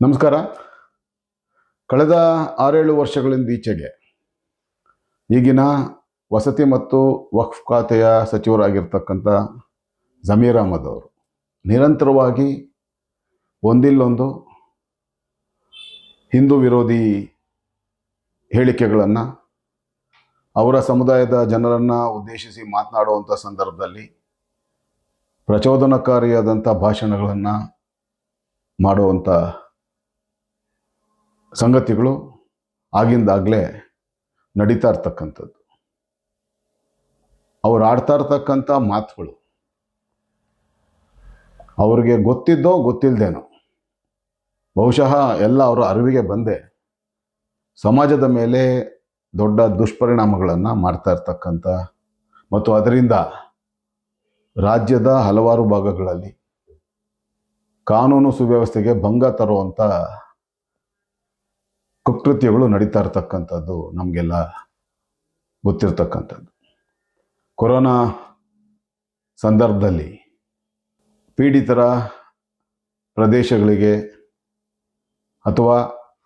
ನಮಸ್ಕಾರ. ಕಳೆದ ಆರೇಳು ವರ್ಷಗಳಿಂದ ಈಚೆಗೆ ಈಗಿನ ವಸತಿ ಮತ್ತು ವಕ್ಫ್ ಖಾತೆಯ ಸಚಿವರಾಗಿರ್ತಕ್ಕಂಥ ಜಮೀರ್ ಅಹಮದ್ ಅವರು ನಿರಂತರವಾಗಿ ಒಂದಿಲ್ಲೊಂದು ಹಿಂದೂ ವಿರೋಧಿ ಹೇಳಿಕೆಗಳನ್ನು ಅವರ ಸಮುದಾಯದ ಜನರನ್ನು ಉದ್ದೇಶಿಸಿ ಮಾತನಾಡುವಂಥ ಸಂದರ್ಭದಲ್ಲಿ ಪ್ರಚೋದನಕಾರಿಯಾದಂಥ ಭಾಷಣಗಳನ್ನು ಮಾಡುವಂಥ ಸಂಗತಿಗಳು ಆಗಿಂದಾಗಲೇ ನಡೀತಾ ಇರ್ತಕ್ಕಂಥದ್ದು. ಅವ್ರು ಆಡ್ತಾ ಇರ್ತಕ್ಕಂಥ ಮಾತುಗಳು. ಅವ್ರಿಗೆ ಗೊತ್ತಿದ್ದೋ ಗೊತ್ತಿಲ್ಲದೇನೋ ಬಹುಶಃ ಎಲ್ಲ ಅವರ ಅರಿವಿಗೆ ಬಂದೆ ಸಮಾಜದ ಮೇಲೆ ದೊಡ್ಡ ದುಷ್ಪರಿಣಾಮಗಳನ್ನು ಮಾಡ್ತಾ ಇರ್ತಕ್ಕಂಥ ಮತ್ತು ಅದರಿಂದ ರಾಜ್ಯದ ಹಲವಾರು ಭಾಗಗಳಲ್ಲಿ ಕಾನೂನು ಸುವ್ಯವಸ್ಥೆಗೆ ಭಂಗ ತರುವಂಥ ಕುಕೃತ್ಯಗಳು ನಡೀತಾ ಇರ್ತಕ್ಕಂಥದ್ದು ನಮಗೆಲ್ಲ ಗೊತ್ತಿರ್ತಕ್ಕಂಥದ್ದು. ಕೊರೋನಾ ಸಂದರ್ಭದಲ್ಲಿ ಪೀಡಿತರ ಪ್ರದೇಶಗಳಿಗೆ ಅಥವಾ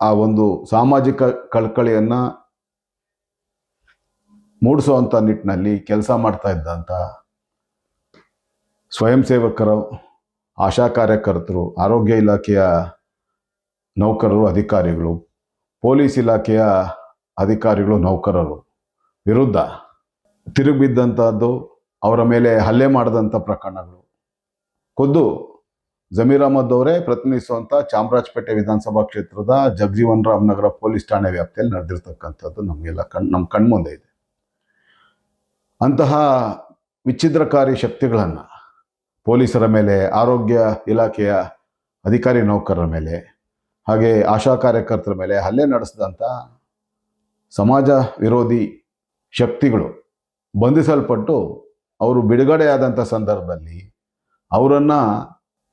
ಆ ಒಂದು ಸಾಮಾಜಿಕ ಕಳಕಳಿಯನ್ನು ಮೂಡಿಸುವಂಥ ನಿಟ್ಟಿನಲ್ಲಿ ಕೆಲಸ ಮಾಡ್ತಾ ಇದ್ದಂಥ ಸ್ವಯಂ ಸೇವಕರು, ಆಶಾ ಕಾರ್ಯಕರ್ತರು, ಆರೋಗ್ಯ ಇಲಾಖೆಯ ನೌಕರರು, ಅಧಿಕಾರಿಗಳು ಪೊಲೀಸ್ ಇಲಾಖೆಯ ಅಧಿಕಾರಿಗಳು, ನೌಕರರು ವಿರುದ್ಧ ತಿರುಗಿಬಿದ್ದಂಥದ್ದು ಅವರ ಮೇಲೆ ಹಲ್ಲೆ ಮಾಡಿದಂಥ ಪ್ರಕರಣಗಳು. ಖುದ್ದು ಜಮೀರ್ ಅಹಮದ್ ಅವರೇ ಪ್ರತಿನಿಧಿಸುವಂಥ ಚಾಮರಾಜಪೇಟೆ ವಿಧಾನಸಭಾ ಕ್ಷೇತ್ರದ ಜಗಜೀವನ್ ರಾಮ್ ನಗರ ಪೊಲೀಸ್ ಠಾಣೆ ವ್ಯಾಪ್ತಿಯಲ್ಲಿ ನಡೆದಿರ್ತಕ್ಕಂಥದ್ದು ನಮಗೆಲ್ಲ ಕಣ್, ನಮ್ಮ ಕಣ್ಮುಂದೆ ಇದೆ. ಅಂತಹ ವಿಚ್ಛಿದ್ರಕಾರಿ ಶಕ್ತಿಗಳನ್ನು ಪೊಲೀಸರ ಮೇಲೆ, ಆರೋಗ್ಯ ಇಲಾಖೆಯ ಅಧಿಕಾರಿ ನೌಕರರ ಮೇಲೆ ಹಾಗೆ ಆಶಾ ಕಾರ್ಯಕರ್ತರ ಮೇಲೆ ಹಲ್ಲೆ ನಡೆಸಿದಂಥ ಸಮಾಜ ವಿರೋಧಿ ಶಕ್ತಿಗಳು ಬಂಧಿಸಲ್ಪಟ್ಟು ಅವರು ಬಿಡುಗಡೆಯಾದಂಥ ಸಂದರ್ಭದಲ್ಲಿ ಅವರನ್ನು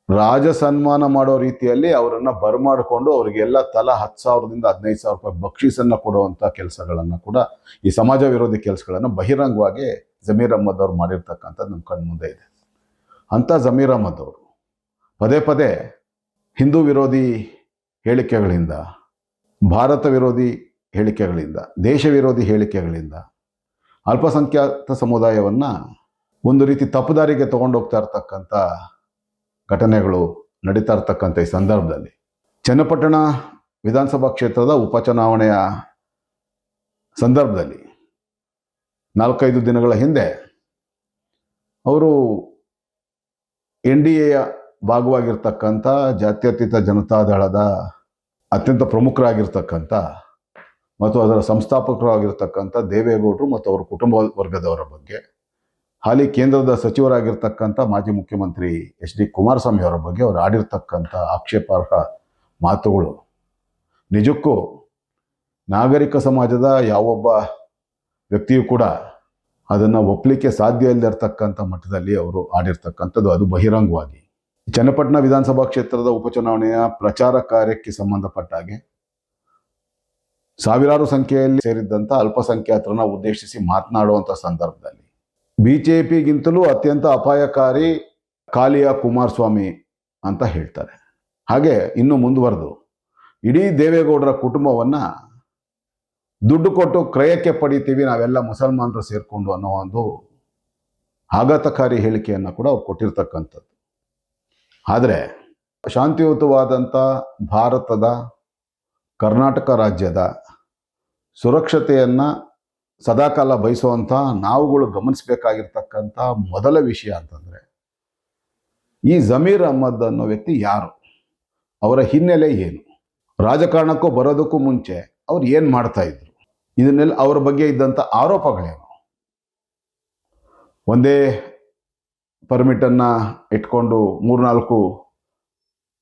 ರಾಜ ಸನ್ಮಾನ ಮಾಡೋ ರೀತಿಯಲ್ಲಿ ಅವರನ್ನು ಬರಮಾಡಿಕೊಂಡು ಅವರಿಗೆಲ್ಲ ತಲಾ ಹತ್ತು ಸಾವಿರದಿಂದ ಹದಿನೈದು ಸಾವಿರ ರೂಪಾಯಿ ಬಕ್ಷೀಸನ್ನು ಕೊಡುವಂಥ ಕೆಲಸಗಳನ್ನು ಕೂಡ ಈ ಸಮಾಜ ವಿರೋಧಿ ಕೆಲಸಗಳನ್ನು ಬಹಿರಂಗವಾಗಿ ಜಮೀರ್ ಅಹಮದ್ ಅವ್ರು ಮಾಡಿರ್ತಕ್ಕಂಥದ್ದು ನಮ್ಮ ಕಣ್ಮುಂದೆ ಇದೆ. ಅಂಥ ಜಮೀರ್ ಅಹಮದ್ ಅವರು ಪದೇ ಪದೇ ಹಿಂದೂ ವಿರೋಧಿ ಹೇಳಿಕೆಗಳಿಂದ, ಭಾರತ ವಿರೋಧಿ ಹೇಳಿಕೆಗಳಿಂದ, ದೇಶ ವಿರೋಧಿ ಹೇಳಿಕೆಗಳಿಂದ ಅಲ್ಪಸಂಖ್ಯಾತ ಸಮುದಾಯವನ್ನು ಒಂದು ರೀತಿ ತಪ್ಪುದಾರಿಗೆ ತಗೊಂಡೋಗ್ತಾ ಇರ್ತಕ್ಕಂಥ ಘಟನೆಗಳು ನಡೀತಾ ಇರ್ತಕ್ಕಂಥ ಈ ಸಂದರ್ಭದಲ್ಲಿ. ಚನ್ನಪಟ್ಟಣ ವಿಧಾನಸಭಾ ಕ್ಷೇತ್ರದ ಉಪಚುನಾವಣೆಯ ಸಂದರ್ಭದಲ್ಲಿ ನಾಲ್ಕೈದು ದಿನಗಳ ಹಿಂದೆ ಅವರು ಎನ್ ಡಿ ಎಯ ಭಾಗವಾಗಿರ್ತಕ್ಕಂಥ ಜಾತ್ಯತೀತ ಜನತಾದಳದ ಅತ್ಯಂತ ಪ್ರಮುಖರಾಗಿರ್ತಕ್ಕಂಥ ಮತ್ತು ಅದರ ಸಂಸ್ಥಾಪಕರಾಗಿರ್ತಕ್ಕಂಥ ದೇವೇಗೌಡರು ಮತ್ತು ಅವರ ಕುಟುಂಬ ವರ್ಗದವರ ಬಗ್ಗೆ, ಹಾಲಿ ಕೇಂದ್ರದ ಸಚಿವರಾಗಿರ್ತಕ್ಕಂಥ ಮಾಜಿ ಮುಖ್ಯಮಂತ್ರಿ ಎಚ್ ಡಿ ಕುಮಾರಸ್ವಾಮಿ ಅವರ ಬಗ್ಗೆ ಅವರು ಆಡಿರ್ತಕ್ಕಂಥ ಆಕ್ಷೇಪಾರ್ಹ ಮಾತುಗಳು. ನಿಜಕ್ಕೂ ನಾಗರಿಕ ಸಮಾಜದ ಯಾವೊಬ್ಬ ವ್ಯಕ್ತಿಯೂ ಕೂಡ ಅದನ್ನು ಒಪ್ಪಲಿಕ್ಕೆ ಸಾಧ್ಯ ಇಲ್ಲದಿರ್ತಕ್ಕಂಥ ಮಟ್ಟದಲ್ಲಿ ಅವರು ಆಡಿರ್ತಕ್ಕಂಥದ್ದು ಅದು ಬಹಿರಂಗವಾಗಿ. ಚನ್ನಪಟ್ಟಣ ವಿಧಾನಸಭಾ ಕ್ಷೇತ್ರದ ಉಪಚುನಾವಣೆಯ ಪ್ರಚಾರ ಕಾರ್ಯಕ್ಕೆ ಸಂಬಂಧಪಟ್ಟ ಹಾಗೆ ಸಾವಿರಾರು ಸಂಖ್ಯೆಯಲ್ಲಿ ಸೇರಿದ್ದಂಥ ಅಲ್ಪಸಂಖ್ಯಾತರನ್ನ ಉದ್ದೇಶಿಸಿ ಮಾತನಾಡುವಂಥ ಸಂದರ್ಭದಲ್ಲಿ ಬಿ ಜೆ ಪಿಗಿಂತಲೂ ಅತ್ಯಂತ ಅಪಾಯಕಾರಿ ಕಾಲಿಯ ಕುಮಾರಸ್ವಾಮಿ ಅಂತ ಹೇಳ್ತಾರೆ. ಹಾಗೆ ಇನ್ನು ಮುಂದುವರೆದು ಇಡೀ ದೇವೇಗೌಡರ ಕುಟುಂಬವನ್ನು ದುಡ್ಡು ಕೊಟ್ಟು ಕ್ರಯಕ್ಕೆ ಪಡಿತೀವಿ, ನಾವೆಲ್ಲ ಮುಸಲ್ಮಾನರು ಸೇರಿಕೊಂಡು ಅನ್ನೋ ಒಂದು ಆಘಾತಕಾರಿ ಹೇಳಿಕೆಯನ್ನು ಕೂಡ ಅವ್ರು ಕೊಟ್ಟಿರ್ತಕ್ಕಂಥದ್ದು. ಆದರೆ ಶಾಂತಿಯುತವಾದಂಥ ಭಾರತದ ಕರ್ನಾಟಕ ರಾಜ್ಯದ ಸುರಕ್ಷತೆಯನ್ನು ಸದಾಕಾಲ ಬಯಸುವಂಥ ನಾವುಗಳು ಗಮನಿಸಬೇಕಾಗಿರ್ತಕ್ಕಂಥ ಮೊದಲ ವಿಷಯ ಅಂತಂದರೆ ಈ ಜಮೀರ್ ಅಹ್ಮದ್ ಅನ್ನೋ ವ್ಯಕ್ತಿ ಯಾರು? ಅವರ ಹಿನ್ನೆಲೆ ಏನು? ರಾಜಕಾರಣಕ್ಕೂ ಬರೋದಕ್ಕೂ ಮುಂಚೆ ಅವ್ರು ಏನು ಮಾಡ್ತಾ ಇದ್ರು? ಇದನ್ನೆಲ್ಲ ಅವರ ಬಗ್ಗೆ ಇದ್ದಂಥ ಆರೋಪಗಳೇನು? ಒಂದೇ ಪರ್ಮಿಟನ್ನು ಇಟ್ಕೊಂಡು ಮೂರ್ನಾಲ್ಕು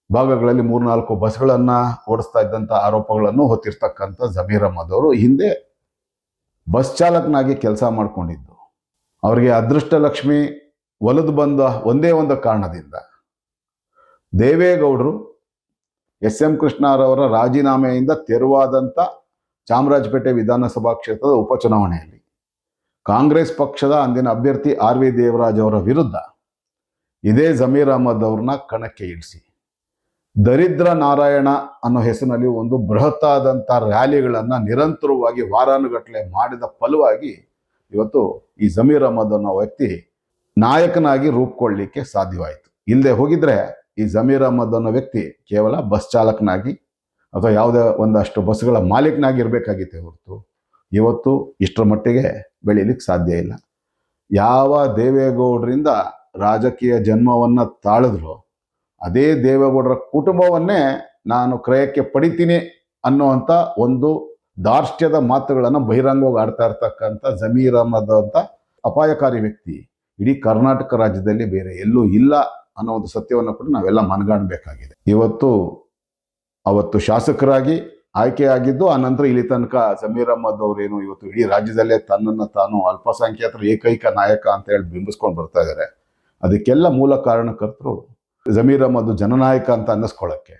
ಭಾಗಗಳಲ್ಲಿ ಮೂರ್ನಾಲ್ಕು ಬಸ್ಗಳನ್ನು ಓಡಿಸ್ತಾ ಇದ್ದಂಥ ಆರೋಪಗಳನ್ನು ಹೊತ್ತಿರ್ತಕ್ಕಂಥ ಜಮೀರ್ ಅಹಮದ್ ಅವರು ಹಿಂದೆ ಬಸ್ ಚಾಲಕನಾಗಿ ಕೆಲಸ ಮಾಡಿಕೊಂಡಿದ್ದು. ಅವರಿಗೆ ಅದೃಷ್ಟ ಲಕ್ಷ್ಮಿ ಒಲಿದು ಬಂದ ಒಂದೇ ಒಂದು ಕಾರಣದಿಂದ ದೇವೇಗೌಡರು ಎಸ್ ಎಂ ಕೃಷ್ಣರವರ ರಾಜೀನಾಮೆಯಿಂದ ತೆರವಾದಂಥ ಚಾಮರಾಜಪೇಟೆ ವಿಧಾನಸಭಾ ಕ್ಷೇತ್ರದ ಉಪಚುನಾವಣೆಯಲ್ಲಿ ಕಾಂಗ್ರೆಸ್ ಪಕ್ಷದ ಅಂದಿನ ಅಭ್ಯರ್ಥಿ ಆರ್ ವಿ ದೇವರಾಜ್ ಅವರ ವಿರುದ್ಧ ಇದೇ ಜಮೀರ್ ಅಹಮದ್ ಅವ್ರನ್ನ ಕಣಕ್ಕೆ ಇಳಿಸಿ. ದರಿದ್ರ ನಾರಾಯಣ ಅನ್ನೋ ಹೆಸರಿನಲ್ಲಿ ಒಂದು ಬೃಹತ್ತಾದಂಥ ರ್ಯಾಲಿಗಳನ್ನು ನಿರಂತರವಾಗಿ ವಾರಾನುಗಟ್ಟಲೆ ಮಾಡಿದ ಫಲವಾಗಿ ಇವತ್ತು ಈ ಜಮೀರ್ ಅಹಮದ್ ಅನ್ನೋ ವ್ಯಕ್ತಿ ನಾಯಕನಾಗಿ ರೂಪುಕೊಳ್ಳಲಿಕ್ಕೆ ಸಾಧ್ಯವಾಯಿತು. ಇಲ್ಲದೆ ಹೋಗಿದ್ರೆ ಈ ಜಮೀರ್ ಅಹಮದ್ ಅನ್ನೋ ವ್ಯಕ್ತಿ ಕೇವಲ ಬಸ್ ಚಾಲಕನಾಗಿ ಅಥವಾ ಯಾವುದೇ ಒಂದಷ್ಟು ಬಸ್ಗಳ ಮಾಲೀಕನಾಗಿ ಇರಬೇಕಾಗಿತ್ತೆ ಹೊರತು ಇವತ್ತು ಇಷ್ಟರ ಮಟ್ಟಿಗೆ ಬೆಳೀಲಿಕ್ಕೆ ಸಾಧ್ಯ ಇಲ್ಲ. ಯಾವ ದೇವೇಗೌಡರಿಂದ ರಾಜಕೀಯ ಜನ್ಮವನ್ನು ತಾಳಿದ್ರು, ಅದೇ ದೇವೇಗೌಡರ ಕುಟುಂಬವನ್ನೇ ನಾನು ಕ್ರಯಕ್ಕೆ ಪಡಿತೀನಿ ಅನ್ನುವಂಥ ಒಂದು ದಾರ್ಷ್ಟ್ಯದ ಮಾತುಗಳನ್ನು ಬಹಿರಂಗವಾಗಿ ಆಡ್ತಾ ಇರ್ತಕ್ಕಂಥ ಜಮೀರ್ ಅಂತ ಅಪಾಯಕಾರಿ ವ್ಯಕ್ತಿ. ಇಡೀ ಕರ್ನಾಟಕ ರಾಜ್ಯದಲ್ಲಿ ಬೇರೆ ಎಲ್ಲೂ ಇಲ್ಲ ಅನ್ನೋ ಒಂದು ಸತ್ಯವನ್ನು ಕೂಡ ನಾವೆಲ್ಲ ಮನಗಾಣಬೇಕಾಗಿದೆ. ಇವತ್ತು, ಅವತ್ತು ಶಾಸಕರಾಗಿ ಆಯ್ಕೆಯಾಗಿದ್ದು, ಆ ನಂತರ ಇಲ್ಲಿ ತನಕ ಜಮೀರ್ ಅಹಮದ್ ಅವರೇನು ಇವತ್ತು ಇಡೀ ರಾಜ್ಯದಲ್ಲೇ ತನ್ನನ್ನು ತಾನು ಅಲ್ಪಸಂಖ್ಯಾತರ ಏಕೈಕ ನಾಯಕ ಅಂತ ಹೇಳಿ ಬಿಂಬಿಸ್ಕೊಂಡು ಬರ್ತಾ ಇದ್ದಾರೆ ಅದಕ್ಕೆಲ್ಲ ಮೂಲ ಕಾರಣಕರ್ತರು ಜಮೀರ್ ಅಹಮದ್ ಜನನಾಯಕ ಅಂತ ಅನ್ನಿಸ್ಕೊಳ್ಳೋಕ್ಕೆ.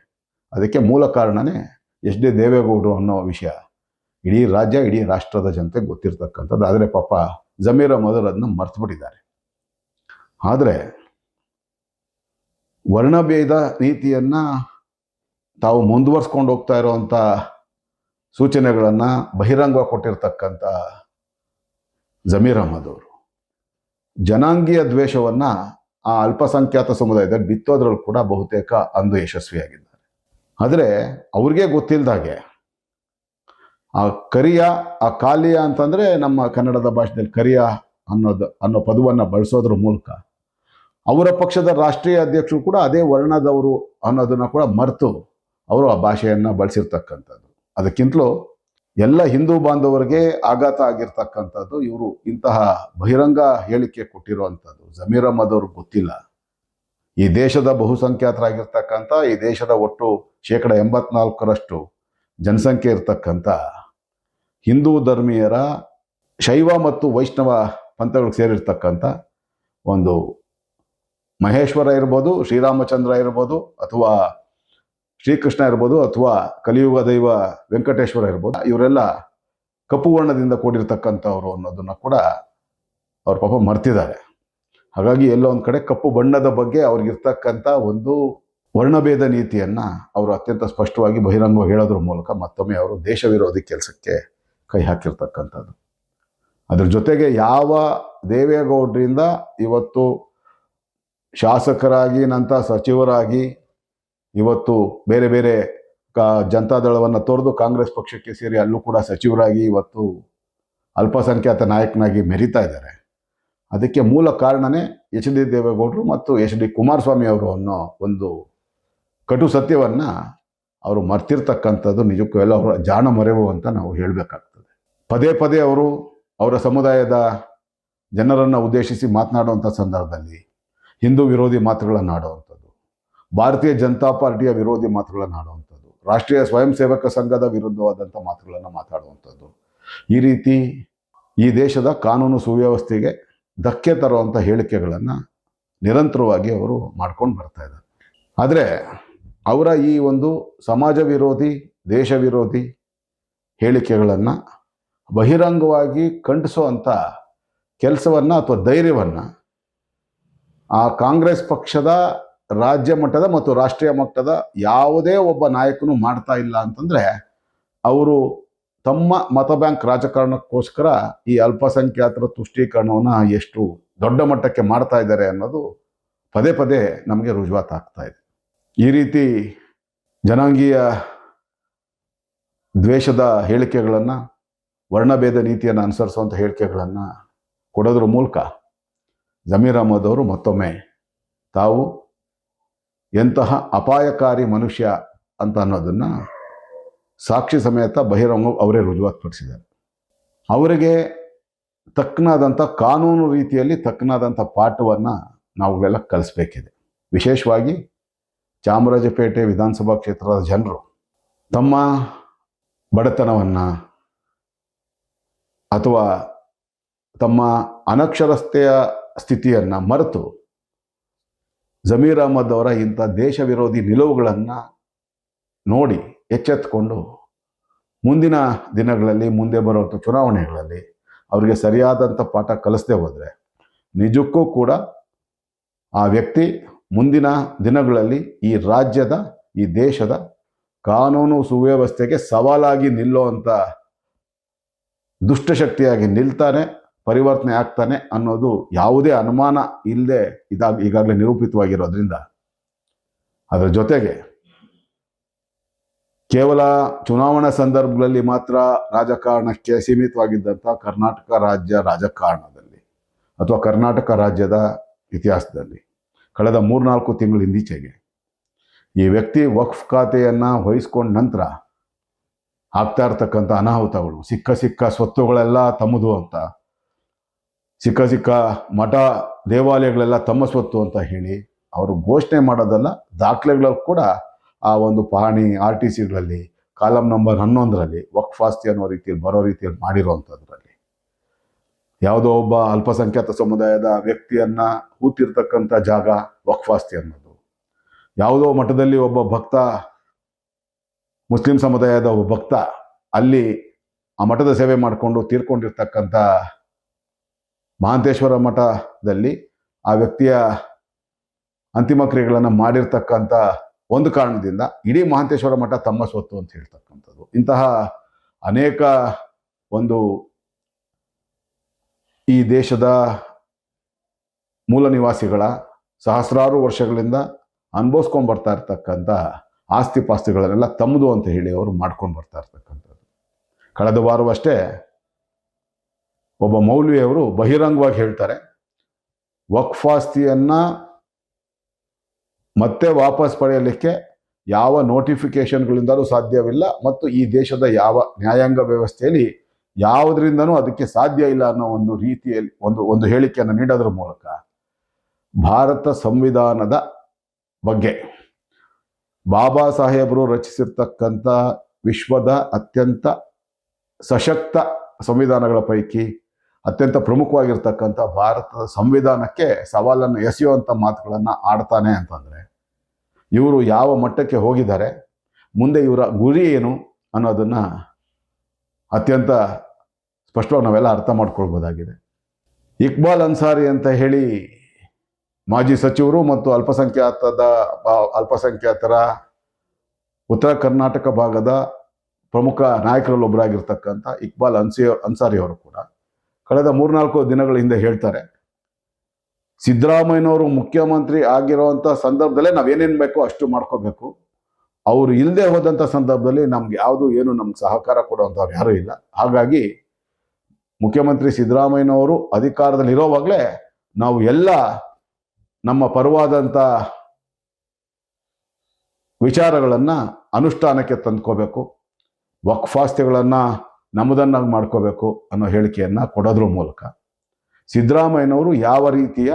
ಅದಕ್ಕೆ ಮೂಲ ಕಾರಣನೇ ಎಸ್ ಡಿ ದೇವೇಗೌಡರು ಅನ್ನೋ ವಿಷಯ. ಇಡೀ ರಾಜ್ಯ, ಇಡೀ ರಾಷ್ಟ್ರದ ಜನತೆ ಗೊತ್ತಿರ್ತಕ್ಕಂಥದ್ದು. ಆದರೆ ಪಾಪ ಜಮೀರ್ ಅಹಮದ್ ಅದನ್ನ ಮರ್ತು ಬಿಟ್ಟಿದ್ದಾರೆ ಆದರೆ ವರ್ಣಭೇದ ನೀತಿಯನ್ನು ತಾವು ಮುಂದುವರ್ಸ್ಕೊಂಡು ಹೋಗ್ತಾ ಇರೋವಂಥ ಸೂಚನೆಗಳನ್ನು ಬಹಿರಂಗವಾಗಿ ಕೊಟ್ಟಿರ್ತಕ್ಕಂಥ ಜಮೀರ್ ಅಹಮದ್ ಅವರು ಜನಾಂಗೀಯ ದ್ವೇಷವನ್ನು ಆ ಅಲ್ಪಸಂಖ್ಯಾತ ಸಮುದಾಯದಲ್ಲಿ ಬಿತ್ತೋದ್ರಲ್ಲಿ ಕೂಡ ಬಹುತೇಕ ಅಂದು ಯಶಸ್ವಿಯಾಗಿದ್ದಾರೆ. ಆದರೆ ಅವ್ರಿಗೆ ಗೊತ್ತಿಲ್ಲದಾಗೆ ಆ ಕರಿಯ, ಆ ಕಾಲಿಯ ಅಂತಂದರೆ ನಮ್ಮ ಕನ್ನಡದ ಭಾಷೆಯಲ್ಲಿ ಕರಿಯ ಅನ್ನೋದು, ಅನ್ನೋ ಪದವನ್ನು ಬಳಸೋದ್ರ ಮೂಲಕ ಅವರ ಪಕ್ಷದ ರಾಷ್ಟ್ರೀಯ ಅಧ್ಯಕ್ಷರು ಕೂಡ ಅದೇ ವರ್ಣದವರು ಅನ್ನೋದನ್ನ ಕೂಡ ಮರೆತು ಅವರು ಆ ಭಾಷೆಯನ್ನು ಬಳಸಿರ್ತಕ್ಕಂಥದ್ದು. ಅದಕ್ಕಿಂತಲೂ ಎಲ್ಲ ಹಿಂದೂ ಬಾಂಧವರಿಗೆ ಆಘಾತ ಆಗಿರ್ತಕ್ಕಂಥದ್ದು ಇವರು ಇಂತಹ ಬಹಿರಂಗ ಹೇಳಿಕೆ ಕೊಟ್ಟಿರುವಂಥದ್ದು. ಜಮೀರ್ ಅಹಮದ್ ಅವ್ರಿಗೆ ಗೊತ್ತಿಲ್ಲ. ಈ ದೇಶದ ಬಹುಸಂಖ್ಯಾತರಾಗಿರ್ತಕ್ಕಂಥ, ಈ ದೇಶದ ಒಟ್ಟು ಶೇಕಡ ಎಂಬತ್ನಾಲ್ಕರಷ್ಟು ಜನಸಂಖ್ಯೆ ಇರ್ತಕ್ಕಂಥ ಹಿಂದೂ ಧರ್ಮೀಯರ ಶೈವ ಮತ್ತು ವೈಷ್ಣವ ಪಂಥಗಳಿಗೆ ಸೇರಿರ್ತಕ್ಕಂಥ ಒಂದು ಮಹೇಶ್ವರ ಇರ್ಬೋದು, ಶ್ರೀರಾಮಚಂದ್ರ ಇರ್ಬೋದು, ಅಥವಾ ಶ್ರೀಕೃಷ್ಣ ಇರ್ಬೋದು ಅಥವಾ ಕಲಿಯುಗ ದೈವ ವೆಂಕಟೇಶ್ವರ ಇರ್ಬೋದು, ಇವರೆಲ್ಲ ಕಪ್ಪು ವರ್ಣದಿಂದ ಕೂಡಿರ್ತಕ್ಕಂಥವ್ರು ಅನ್ನೋದನ್ನ ಕೂಡ ಅವ್ರ ಪಾಪ ಮರ್ತಿದ್ದಾರೆ. ಹಾಗಾಗಿ ಎಲ್ಲೋ ಒಂದು ಕಡೆ ಕಪ್ಪು ಬಣ್ಣದ ಬಗ್ಗೆ ಅವ್ರಿಗಿರ್ತಕ್ಕಂಥ ಒಂದು ವರ್ಣಭೇದ ನೀತಿಯನ್ನ ಅವರು ಅತ್ಯಂತ ಸ್ಪಷ್ಟವಾಗಿ ಬಹಿರಂಗವಾಗಿ ಹೇಳೋದ್ರ ಮೂಲಕ ಮತ್ತೊಮ್ಮೆ ಅವರು ದೇಶ ವಿರೋಧಿ ಕೆಲಸಕ್ಕೆ ಕೈ ಹಾಕಿರ್ತಕ್ಕಂಥದ್ದು. ಅದ್ರ ಜೊತೆಗೆ ಯಾವ ದೇವೇಗೌಡರಿಂದ ಇವತ್ತು ಶಾಸಕರಾಗಿ, ನಂತರ ಸಚಿವರಾಗಿ ಇವತ್ತು ಬೇರೆ ಬೇರೆ ಕಾ ಜನತಾದಳವನ್ನು ತೊರೆದು ಕಾಂಗ್ರೆಸ್ ಪಕ್ಷಕ್ಕೆ ಸೇರಿ ಅಲ್ಲೂ ಕೂಡ ಸಚಿವರಾಗಿ ಇವತ್ತು ಅಲ್ಪಸಂಖ್ಯಾತ ನಾಯಕನಾಗಿ ಮೆರಿತಾ ಇದ್ದಾರೆ. ಅದಕ್ಕೆ ಮೂಲ ಕಾರಣನೇ ಎಚ್ ಡಿ ದೇವೇಗೌಡರು ಮತ್ತು ಎಚ್ ಡಿ ಕುಮಾರಸ್ವಾಮಿ ಅವರು ಅನ್ನೋ ಒಂದು ಕಟು ಸತ್ಯವನ್ನು ಅವರು ಮರ್ತಿರ್ತಕ್ಕಂಥದ್ದು ನಿಜಕ್ಕೂ ಎಲ್ಲ ಅವರ ಜಾಣ ಮರೆವು ಅಂತ ನಾವು ಹೇಳಬೇಕಾಗ್ತದೆ. ಪದೇ ಪದೇ ಅವರು ಅವರ ಸಮುದಾಯದ ಜನರನ್ನು ಉದ್ದೇಶಿಸಿ ಮಾತನಾಡುವಂಥ ಸಂದರ್ಭದಲ್ಲಿ ಹಿಂದೂ ವಿರೋಧಿ ಮಾತುಗಳನ್ನು ಆಡುವಂಥದ್ದು ಭಾರತೀಯ ಜನತಾ ಪಾರ್ಟಿಯ ವಿರೋಧಿ ಮಾತುಗಳನ್ನು ಆಡುವಂಥದ್ದು, ರಾಷ್ಟ್ರೀಯ ಸ್ವಯಂ ಸೇವಕ ಸಂಘದ ವಿರುದ್ಧವಾದಂಥ ಮಾತುಗಳನ್ನು ಮಾತಾಡುವಂಥದ್ದು. ಈ ರೀತಿ ಈ ದೇಶದ ಕಾನೂನು ಸುವ್ಯವಸ್ಥೆಗೆ ಧಕ್ಕೆ ತರುವಂಥ ಹೇಳಿಕೆಗಳನ್ನು ನಿರಂತರವಾಗಿ ಅವರು ಮಾಡ್ಕೊಂಡು ಬರ್ತಾ ಇದ್ದಾರೆ. ಆದರೆ ಅವರ ಈ ಒಂದು ಸಮಾಜ ವಿರೋಧಿ, ದೇಶ ವಿರೋಧಿ ಹೇಳಿಕೆಗಳನ್ನು ಬಹಿರಂಗವಾಗಿ ಖಂಡಿಸುವಂಥ ಕೆಲಸವನ್ನು ಅಥವಾ ಧೈರ್ಯವನ್ನು ಆ ಕಾಂಗ್ರೆಸ್ ಪಕ್ಷದ ರಾಜ್ಯ ಮಟ್ಟದ ಮತ್ತು ರಾಷ್ಟ್ರೀಯ ಮಟ್ಟದ ಯಾವುದೇ ಒಬ್ಬ ನಾಯಕನು ಮಾಡ್ತಾ ಇಲ್ಲ ಅಂತಂದರೆ ಅವರು ತಮ್ಮ ಮತ ಬ್ಯಾಂಕ್ ರಾಜಕಾರಣಕ್ಕೋಸ್ಕರ ಈ ಅಲ್ಪಸಂಖ್ಯಾತರ ತುಷ್ಟೀಕರಣವನ್ನು ಎಷ್ಟು ದೊಡ್ಡ ಮಟ್ಟಕ್ಕೆ ಮಾಡ್ತಾ ಇದ್ದಾರೆ ಅನ್ನೋದು ಪದೇ ಪದೇ ನಮಗೆ ರುಜುವಾತಾಗ್ತಾ ಇದೆ. ಈ ರೀತಿ ಜನಾಂಗೀಯ ದ್ವೇಷದ ಹೇಳಿಕೆಗಳನ್ನು, ವರ್ಣಭೇದ ನೀತಿಯನ್ನು ಅನುಸರಿಸುವಂಥ ಹೇಳಿಕೆಗಳನ್ನು ಕೊಡೋದ್ರ ಮೂಲಕ ಜಮೀರ್ ಅಹಮದ್ ಅವರು ಮತ್ತೊಮ್ಮೆ ತಾವು ಎಂತಹ ಅಪಾಯಕಾರಿ ಮನುಷ್ಯ ಅಂತ ಅನ್ನೋದನ್ನು ಸಾಕ್ಷಿ ಸಮೇತ ಬಹಿರಂಗ ಅವರೇ ರುಜುವಾತುಪಡಿಸಿದ್ದಾರೆ. ಅವರಿಗೆ ತಕ್ಕನಾದಂಥ ಕಾನೂನು ರೀತಿಯಲ್ಲಿ ತಕ್ಕನಾದಂಥ ಪಾಠವನ್ನು ನಾವುಗಳೆಲ್ಲ ಕಲಿಸ್ಬೇಕಿದೆ. ವಿಶೇಷವಾಗಿ ಚಾಮರಾಜಪೇಟೆ ವಿಧಾನಸಭಾ ಕ್ಷೇತ್ರದ ಜನರು ತಮ್ಮ ಬಡತನವನ್ನು ಅಥವಾ ತಮ್ಮ ಅನಕ್ಷರಸ್ಥೆಯ ಸ್ಥಿತಿಯನ್ನು ಮರೆತು ಜಮೀರ್ ಅಹಮದ್ ಅವರ ಇಂಥ ದೇಶ ವಿರೋಧಿ ನಿಲುವುಗಳನ್ನು ನೋಡಿ ಎಚ್ಚೆತ್ತುಕೊಂಡು ಮುಂದಿನ ದಿನಗಳಲ್ಲಿ ಮುಂದೆ ಬರುವಂಥ ಚುನಾವಣೆಗಳಲ್ಲಿ ಅವರಿಗೆ ಸರಿಯಾದಂಥ ಪಾಠ ಕಲಿಸದೆ ಹೋದರೆ ನಿಜಕ್ಕೂ ಕೂಡ ಆ ವ್ಯಕ್ತಿ ಮುಂದಿನ ದಿನಗಳಲ್ಲಿ ಈ ರಾಜ್ಯದ, ಈ ದೇಶದ ಕಾನೂನು ಸುವ್ಯವಸ್ಥೆಗೆ ಸವಾಲಾಗಿ ನಿಲ್ಲುವಂಥ ದುಷ್ಟಶಕ್ತಿಯಾಗಿ ನಿಲ್ತಾನೆ. ಪರಿವರ್ತನೆ ಆಗ್ತಾನೆ ಅನ್ನೋದು ಯಾವುದೇ ಅನುಮಾನ ಇಲ್ಲದೆ ಇದಾಗ ಈಗಾಗಲೇ ನಿರೂಪಿತವಾಗಿರೋದ್ರಿಂದ. ಅದರ ಜೊತೆಗೆ ಕೇವಲ ಚುನಾವಣಾ ಸಂದರ್ಭಗಳಲ್ಲಿ ಮಾತ್ರ ರಾಜಕಾರಣಕ್ಕೆ ಸೀಮಿತವಾಗಿದ್ದಂಥ ಕರ್ನಾಟಕ ರಾಜ್ಯ ರಾಜಕಾರಣದಲ್ಲಿ ಅಥವಾ ಕರ್ನಾಟಕ ರಾಜ್ಯದ ಇತಿಹಾಸದಲ್ಲಿ ಕಳೆದ ಮೂರ್ನಾಲ್ಕು ತಿಂಗಳ ಹಿಂದೀಚೆಗೆ ಈ ವ್ಯಕ್ತಿ ವಕ್ಫ್ ಖಾತೆಯನ್ನು ವಹಿಸ್ಕೊಂಡ ನಂತರ ಆಗ್ತಾ ಇರ್ತಕ್ಕಂಥ ಅನಾಹುತಗಳು, ಸಿಕ್ಕ ಸಿಕ್ಕ ಸ್ವತ್ತುಗಳೆಲ್ಲ ತಮ್ಮದು ಅಂತ ಸಿಕ್ಕ ಸಿಕ್ಕ ಮಠ ದೇವಾಲಯಗಳೆಲ್ಲ ತಮ್ಮ ಸ್ವತ್ತು ಅಂತ ಹೇಳಿ ಅವರು ಘೋಷಣೆ ಮಾಡೋದಲ್ಲ ದಾಖಲೆಗಳಲ್ಲಿ ಕೂಡ ಆ ಒಂದು ಪಹಣಿ ಆರ್ ಟಿ ಸಿಗಳಲ್ಲಿ ಕಾಲಮ್ ನಂಬರ್ ಹನ್ನೊಂದರಲ್ಲಿ ವಕ್ಫಾಸ್ತಿ ಅನ್ನೋ ರೀತಿಯಲ್ಲಿ ಬರೋ ರೀತಿಯಲ್ಲಿ ಮಾಡಿರುವಂಥದ್ರಲ್ಲಿ. ಯಾವುದೋ ಒಬ್ಬ ಅಲ್ಪಸಂಖ್ಯಾತ ಸಮುದಾಯದ ವ್ಯಕ್ತಿಯನ್ನ ಕೂತಿರ್ತಕ್ಕಂಥ ಜಾಗ ವಕ್ಫಾಸ್ತಿ ಅನ್ನೋದು. ಯಾವುದೋ ಮಠದಲ್ಲಿ ಒಬ್ಬ ಭಕ್ತ, ಮುಸ್ಲಿಂ ಸಮುದಾಯದ ಒಬ್ಬ ಭಕ್ತ ಅಲ್ಲಿ ಆ ಮಠದ ಸೇವೆ ಮಾಡಿಕೊಂಡು ತೀರ್ಕೊಂಡಿರ್ತಕ್ಕಂಥ ಮಹಾಂತೇಶ್ವರ ಮಠದಲ್ಲಿ ಆ ವ್ಯಕ್ತಿಯ ಅಂತಿಮ ಕ್ರಿಯೆಗಳನ್ನು ಮಾಡಿರ್ತಕ್ಕಂಥ ಒಂದು ಕಾರಣದಿಂದ ಇಡೀ ಮಹಾಂತೇಶ್ವರ ಮಠ ತಮ್ಮ ಸ್ವತ್ತು ಅಂತ ಹೇಳ್ತಕ್ಕಂಥದ್ದು. ಇಂತಹ ಅನೇಕ ಒಂದು ಈ ದೇಶದ ಮೂಲ ನಿವಾಸಿಗಳ ಸಹಸ್ರಾರು ವರ್ಷಗಳಿಂದ ಅನುಭವಿಸ್ಕೊಂಡು ಬರ್ತಾ ಇರ್ತಕ್ಕಂಥ ಆಸ್ತಿ ಪಾಸ್ತಿಗಳನ್ನೆಲ್ಲ ತಮ್ಮದು ಅಂತ ಹೇಳಿ ಅವರು ಮಾಡ್ಕೊಂಡು ಬರ್ತಾ ಇರ್ತಕ್ಕಂಥದ್ದು. ಕಳೆದ ವಾರವಷ್ಟೇ ಒಬ್ಬ ಮೌಲ್ವಿಯವರು ಬಹಿರಂಗವಾಗಿ ಹೇಳ್ತಾರೆ, ವಕ್ಫಾಸ್ತಿಯನ್ನು ಮತ್ತೆ ವಾಪಸ್ ಪಡೆಯಲಿಕ್ಕೆ ಯಾವ ನೋಟಿಫಿಕೇಷನ್ಗಳಿಂದಲೂ ಸಾಧ್ಯವಿಲ್ಲ ಮತ್ತು ಈ ದೇಶದ ಯಾವ ನ್ಯಾಯಾಂಗ ವ್ಯವಸ್ಥೆಯಲ್ಲಿ ಯಾವುದರಿಂದನೂ ಅದಕ್ಕೆ ಸಾಧ್ಯ ಇಲ್ಲ ಅನ್ನೋ ಒಂದು ರೀತಿಯಲ್ಲಿ ಒಂದು ಒಂದು ಹೇಳಿಕೆಯನ್ನು ನೀಡೋದ್ರ ಮೂಲಕ ಭಾರತ ಸಂವಿಧಾನದ ಬಗ್ಗೆ ಬಾಬಾ ಸಾಹೇಬರು ರಚಿಸಿರ್ತಕ್ಕಂಥ ವಿಶ್ವದ ಅತ್ಯಂತ ಸಶಕ್ತ ಸಂವಿಧಾನಗಳ ಪೈಕಿ ಅತ್ಯಂತ ಪ್ರಮುಖವಾಗಿರ್ತಕ್ಕಂಥ ಭಾರತದ ಸಂವಿಧಾನಕ್ಕೆ ಸವಾಲನ್ನು ಎಸೆಯುವಂಥ ಮಾತುಗಳನ್ನು ಆಡ್ತಾನೆ ಅಂತಂದರೆ, ಇವರು ಯಾವ ಮಟ್ಟಕ್ಕೆ ಹೋಗಿದ್ದಾರೆ, ಮುಂದೆ ಇವರ ಗುರಿ ಏನು ಅನ್ನೋದನ್ನು ಅತ್ಯಂತ ಸ್ಪಷ್ಟವಾಗಿ ನಾವೆಲ್ಲ ಅರ್ಥ ಮಾಡ್ಕೊಳ್ಬೋದಾಗಿದೆ. ಇಕ್ಬಾಲ್ ಅನ್ಸಾರಿ ಅಂತ ಹೇಳಿ ಮಾಜಿ ಸಚಿವರು ಮತ್ತು ಅಲ್ಪಸಂಖ್ಯಾತದ, ಅಲ್ಪಸಂಖ್ಯಾತರ ಉತ್ತರ ಕರ್ನಾಟಕ ಭಾಗದ ಪ್ರಮುಖ ನಾಯಕರಲ್ಲೊಬ್ಬರಾಗಿರ್ತಕ್ಕಂಥ ಇಕ್ಬಾಲ್ ಅನ್ಸಿ, ಅನ್ಸಾರಿ ಅವರು ಕೂಡ ಕಳೆದ ಮೂರ್ನಾಲ್ಕು ದಿನಗಳ ಹಿಂದೆ ಹೇಳ್ತಾರೆ, ಸಿದ್ದರಾಮಯ್ಯನವರು ಮುಖ್ಯಮಂತ್ರಿ ಆಗಿರುವಂಥ ಸಂದರ್ಭದಲ್ಲೇ ನಾವೇನೇನು ಬೇಕೋ ಅಷ್ಟು ಮಾಡ್ಕೋಬೇಕು. ಅವರು ಇಲ್ಲದೆ ಹೋದಂಥ ಸಂದರ್ಭದಲ್ಲಿ ನಮ್ಗೆ ಯಾವುದು ಏನು ನಮ್ಗೆ ಸಹಕಾರ ಕೊಡುವಂಥವ್ರು ಯಾರೂ ಇಲ್ಲ. ಹಾಗಾಗಿ ಮುಖ್ಯಮಂತ್ರಿ ಸಿದ್ದರಾಮಯ್ಯನವರು ಅಧಿಕಾರದಲ್ಲಿ ಇರೋವಾಗಲೇ ನಾವು ಎಲ್ಲ ನಮ್ಮ ಪರವಾದಂಥ ವಿಚಾರಗಳನ್ನು ಅನುಷ್ಠಾನಕ್ಕೆ ತಂದ್ಕೋಬೇಕು. ವಕ್ಫಾಸ್ತಿಗಳನ್ನು ನಮ್ಮದನ್ನಾಗಿ ಮಾಡ್ಕೋಬೇಕು ಅನ್ನೋ ಹೇಳಿಕೆಯನ್ನು ಕೊಡೋದ್ರ ಮೂಲಕ ಸಿದ್ದರಾಮಯ್ಯನವರು ಯಾವ ರೀತಿಯ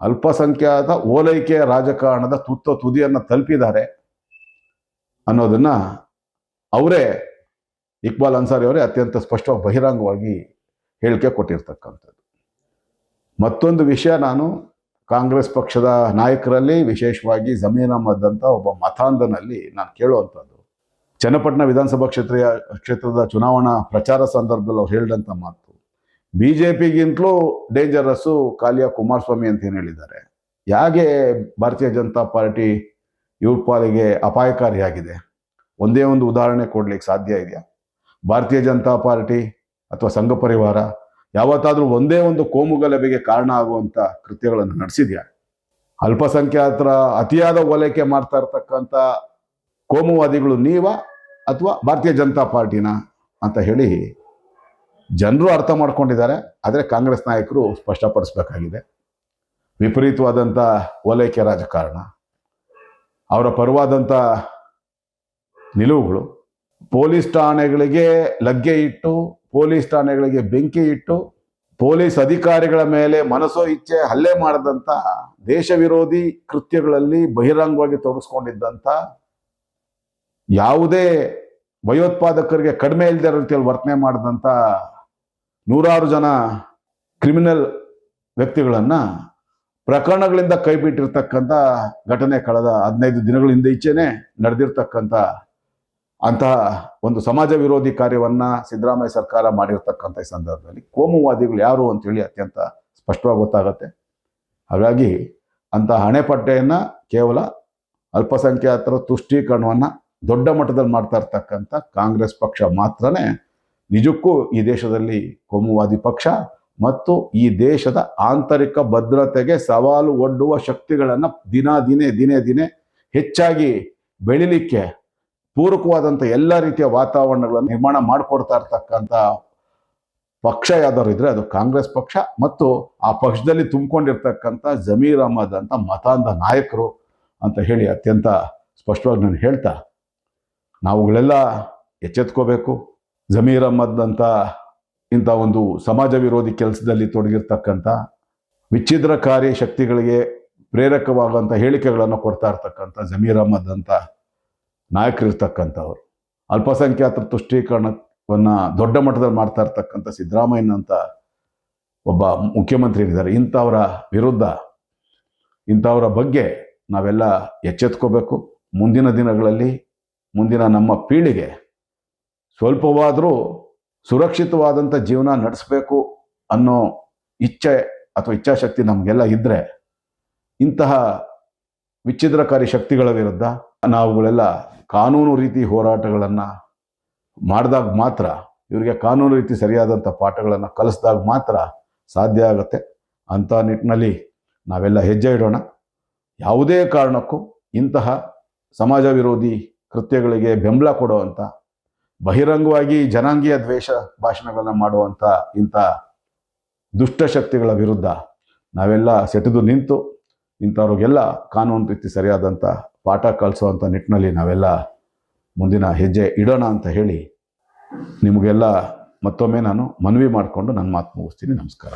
ಅಲ್ಪಸಂಖ್ಯಾತ ಓಲೈಕೆಯ ರಾಜಕಾರಣದ ತುತ್ತ ತುದಿಯನ್ನು ತಲುಪಿದ್ದಾರೆ ಅನ್ನೋದನ್ನ ಅವರೇ ಇಕ್ಬಾಲ್ ಅನ್ಸಾರಿ ಅವರೇ ಅತ್ಯಂತ ಸ್ಪಷ್ಟವಾಗಿ ಬಹಿರಂಗವಾಗಿ ಹೇಳಿಕೆ ಕೊಟ್ಟಿರ್ತಕ್ಕಂಥದ್ದು. ಮತ್ತೊಂದು ವಿಷಯ ನಾನು ಕಾಂಗ್ರೆಸ್ ಪಕ್ಷದ ನಾಯಕರಲ್ಲಿ ವಿಶೇಷವಾಗಿ ಜಮೀನ್ ಅಂತ ಒಬ್ಬ ಮತಾಂಧನಲ್ಲಿ ನಾನು ಕೇಳುವಂಥದ್ದು. ಚನ್ನಪಟ್ಟಣ ವಿಧಾನಸಭಾ ಕ್ಷೇತ್ರ ಕ್ಷೇತ್ರದ ಚುನಾವಣಾ ಪ್ರಚಾರ ಸಂದರ್ಭದಲ್ಲಿ ಅವ್ರು ಹೇಳಿದಂಥ ಮಾತು. ಬಿ ಜೆ ಪಿಗಿಂತಲೂ ಡೇಂಜರಸ್ಸು ಕಾಲಿಯ ಕುಮಾರಸ್ವಾಮಿ ಅಂತ ಏನು ಹೇಳಿದ್ದಾರೆ. ಯಾಕೆ ಭಾರತೀಯ ಜನತಾ ಪಾರ್ಟಿ ಇವ್ರ ಪಾಲಿಗೆ ಅಪಾಯಕಾರಿಯಾಗಿದೆ? ಒಂದೇ ಒಂದು ಉದಾಹರಣೆ ಕೊಡ್ಲಿಕ್ಕೆ ಸಾಧ್ಯ ಇದೆಯಾ? ಭಾರತೀಯ ಜನತಾ ಪಾರ್ಟಿ ಅಥವಾ ಸಂಘ ಪರಿವಾರ ಯಾವತ್ತಾದರೂ ಒಂದೇ ಒಂದು ಕೋಮುಗಲಭೆಗೆ ಕಾರಣ ಆಗುವಂತ ಕೃತ್ಯಗಳನ್ನು ನಡೆಸಿದ್ಯಾ? ಅಲ್ಪಸಂಖ್ಯಾತರ ಅತಿಯಾದ ಓಲೈಕೆ ಮಾಡ್ತಾ ಇರ್ತಕ್ಕಂಥ ಕೋಮುವಾದಿಗಳು ನೀವ ಅಥವಾ ಭಾರತೀಯ ಜನತಾ ಪಾರ್ಟಿನ ಅಂತ ಹೇಳಿ ಜನರು ಅರ್ಥ ಮಾಡ್ಕೊಂಡಿದ್ದಾರೆ, ಆದರೆ ಕಾಂಗ್ರೆಸ್ ನಾಯಕರು ಸ್ಪಷ್ಟಪಡಿಸ್ಬೇಕಾಗಿದೆ. ವಿಪರೀತವಾದಂಥ ಓಲೈಕೆ ರಾಜಕಾರಣ, ಅವರ ಪರವಾದಂಥ ನಿಲುವುಗಳು, ಪೊಲೀಸ್ ಠಾಣೆಗಳಿಗೆ ಲಗ್ಗೆ ಇಟ್ಟು, ಪೊಲೀಸ್ ಠಾಣೆಗಳಿಗೆ ಬೆಂಕಿ ಇಟ್ಟು, ಪೊಲೀಸ್ ಅಧಿಕಾರಿಗಳ ಮೇಲೆ ಮನಸ್ಸೋ ಇಚ್ಛೆ ಹಲ್ಲೆ ಮಾಡದಂತ ದೇಶ ವಿರೋಧಿ ಕೃತ್ಯಗಳಲ್ಲಿ ಬಹಿರಂಗವಾಗಿ ತೊಡಗಿಸ್ಕೊಂಡಿದ್ದಂಥ ಯಾವುದೇ ಭಯೋತ್ಪಾದಕರಿಗೆ ಕಡಿಮೆ ಇಲ್ಲದೆ ವರ್ತನೆ ಮಾಡಿದಂಥ ನೂರಾರು ಜನ ಕ್ರಿಮಿನಲ್ ವ್ಯಕ್ತಿಗಳನ್ನು ಪ್ರಕರಣಗಳಿಂದ ಕೈಬಿಟ್ಟಿರ್ತಕ್ಕಂಥ ಘಟನೆ ಕಳೆದ ಹದಿನೈದು ದಿನಗಳ ಹಿಂದೆ ಈಚೆನೆ ನಡೆದಿರ್ತಕ್ಕಂಥ ಅಂತಹ ಒಂದು ಸಮಾಜ ವಿರೋಧಿ ಕಾರ್ಯವನ್ನ ಸಿದ್ದರಾಮಯ್ಯ ಸರ್ಕಾರ ಮಾಡಿರ್ತಕ್ಕಂಥ ಈ ಸಂದರ್ಭದಲ್ಲಿ ಕೋಮುವಾದಿಗಳು ಯಾರು ಅಂತೇಳಿ ಅತ್ಯಂತ ಸ್ಪಷ್ಟವಾಗಿ ಗೊತ್ತಾಗತ್ತೆ. ಹಾಗಾಗಿ ಅಂತಹ ಹಣೆಪಟ್ಟೆಯನ್ನು ಕೇವಲ ಅಲ್ಪಸಂಖ್ಯಾತರ ತುಷ್ಟೀಕರಣವನ್ನು ದೊಡ್ಡ ಮಟ್ಟದಲ್ಲಿ ಮಾಡ್ತಾ ಇರ್ತಕ್ಕಂಥ ಕಾಂಗ್ರೆಸ್ ಪಕ್ಷ ಮಾತ್ರನೇ ನಿಜಕ್ಕೂ ಈ ದೇಶದಲ್ಲಿ ಕೋಮುವಾದಿ ಪಕ್ಷ ಮತ್ತು ಈ ದೇಶದ ಆಂತರಿಕ ಭದ್ರತೆಗೆ ಸವಾಲು ಒಡ್ಡುವ ಶಕ್ತಿಗಳನ್ನು ದಿನ ದಿನೇ ದಿನೇ ದಿನೇ ಹೆಚ್ಚಾಗಿ ಬೆಳಿಲಿಕ್ಕೆ ಪೂರಕವಾದಂಥ ಎಲ್ಲ ರೀತಿಯ ವಾತಾವರಣಗಳನ್ನು ನಿರ್ಮಾಣ ಮಾಡಿಕೊಡ್ತಾ ಇರ್ತಕ್ಕಂಥ ಪಕ್ಷ ಯಾವ್ದಾದ್ರು ಇದ್ರೆ ಅದು ಕಾಂಗ್ರೆಸ್ ಪಕ್ಷ ಮತ್ತು ಆ ಪಕ್ಷದಲ್ಲಿ ತುಂಬಿಕೊಂಡಿರ್ತಕ್ಕಂಥ ಜಮೀರ್ ಅಹಮದ್ ಅಂತ ಮತಾಂಧ ನಾಯಕರು ಅಂತ ಹೇಳಿ ಅತ್ಯಂತ ಸ್ಪಷ್ಟವಾಗಿ ನಾನು ಹೇಳ್ತಾ ನಾವುಗಳೆಲ್ಲ ಎಚ್ಚೆತ್ಕೋಬೇಕು. ಜಮೀರ್ ಅಹ್ಮದ್ ಅಂತ ಇಂಥ ಒಂದು ಸಮಾಜ ವಿರೋಧಿ ಕೆಲಸದಲ್ಲಿ ತೊಡಗಿರ್ತಕ್ಕಂಥ ವಿಚ್ಛಿದ್ರಕಾರಿ ಶಕ್ತಿಗಳಿಗೆ ಪ್ರೇರಕವಾಗುವಂಥ ಹೇಳಿಕೆಗಳನ್ನು ಕೊಡ್ತಾ ಇರ್ತಕ್ಕಂಥ ಜಮೀರ್ ಅಹಮ್ಮದ್ ಅಂತ ನಾಯಕರಿರ್ತಕ್ಕಂಥವ್ರು. ಅಲ್ಪಸಂಖ್ಯಾತರ ತುಷ್ಟೀಕರಣವನ್ನು ದೊಡ್ಡ ಮಟ್ಟದಲ್ಲಿ ಮಾಡ್ತಾ ಇರ್ತಕ್ಕಂಥ ಸಿದ್ದರಾಮಯ್ಯನ ಅಂತ ಒಬ್ಬ ಮುಖ್ಯಮಂತ್ರಿ ಇದ್ದಾರೆ ಇಂಥವರ ವಿರುದ್ಧ, ಇಂಥವರ ಬಗ್ಗೆ ನಾವೆಲ್ಲ ಎಚ್ಚೆತ್ಕೋಬೇಕು. ಮುಂದಿನ ದಿನಗಳಲ್ಲಿ ಮುಂದಿನ ನಮ್ಮ ಪೀಳಿಗೆ ಸ್ವಲ್ಪವಾದರೂ ಸುರಕ್ಷಿತವಾದಂಥ ಜೀವನ ನಡೆಸಬೇಕು ಅನ್ನೋ ಇಚ್ಛೆ ಅಥವಾ ಇಚ್ಛಾಶಕ್ತಿ ನಮಗೆಲ್ಲ ಇದ್ದರೆ ಇಂತಹ ವಿಚ್ಛಿದ್ರಕಾರಿ ಶಕ್ತಿಗಳ ವಿರುದ್ಧ ನಾವುಗಳೆಲ್ಲ ಕಾನೂನು ರೀತಿ ಹೋರಾಟಗಳನ್ನು ಮಾಡಿದಾಗ ಮಾತ್ರ, ಇವರಿಗೆ ಕಾನೂನು ರೀತಿ ಸರಿಯಾದಂಥ ಪಾಠಗಳನ್ನು ಕಲಿಸಿದಾಗ ಮಾತ್ರ ಸಾಧ್ಯ ಆಗುತ್ತೆ. ಅಂಥ ನಿಟ್ಟಿನಲ್ಲಿ ನಾವೆಲ್ಲ ಹೆಜ್ಜೆ ಇಡೋಣ. ಯಾವುದೇ ಕಾರಣಕ್ಕೂ ಇಂತಹ ಸಮಾಜ ವಿರೋಧಿ ಕೃತ್ಯಗಳಿಗೆ ಬೆಂಬಲ ಕೊಡುವಂಥ ಬಹಿರಂಗವಾಗಿ ಜನಾಂಗೀಯ ದ್ವೇಷ ಭಾಷಣಗಳನ್ನು ಮಾಡುವಂಥ ಇಂಥ ದುಷ್ಟಶಕ್ತಿಗಳ ವಿರುದ್ಧ ನಾವೆಲ್ಲ ಸೆಟೆದು ನಿಂತು ಇಂಥವ್ರಿಗೆಲ್ಲ ಕಾನೂನು ರೀತಿ ಸರಿಯಾದಂಥ ಪಾಠ ಕಲಿಸುವಂಥ ನಿಟ್ಟಿನಲ್ಲಿ ನಾವೆಲ್ಲ ಮುಂದಿನ ಹೆಜ್ಜೆ ಇಡೋಣ ಅಂತ ಹೇಳಿ ನಿಮಗೆಲ್ಲ ಮತ್ತೊಮ್ಮೆ ನಾನು ಮನವಿ ಮಾಡಿಕೊಂಡು ನನ್ನ ಮಾತು ಮುಗಿಸ್ತೀನಿ. ನಮಸ್ಕಾರ.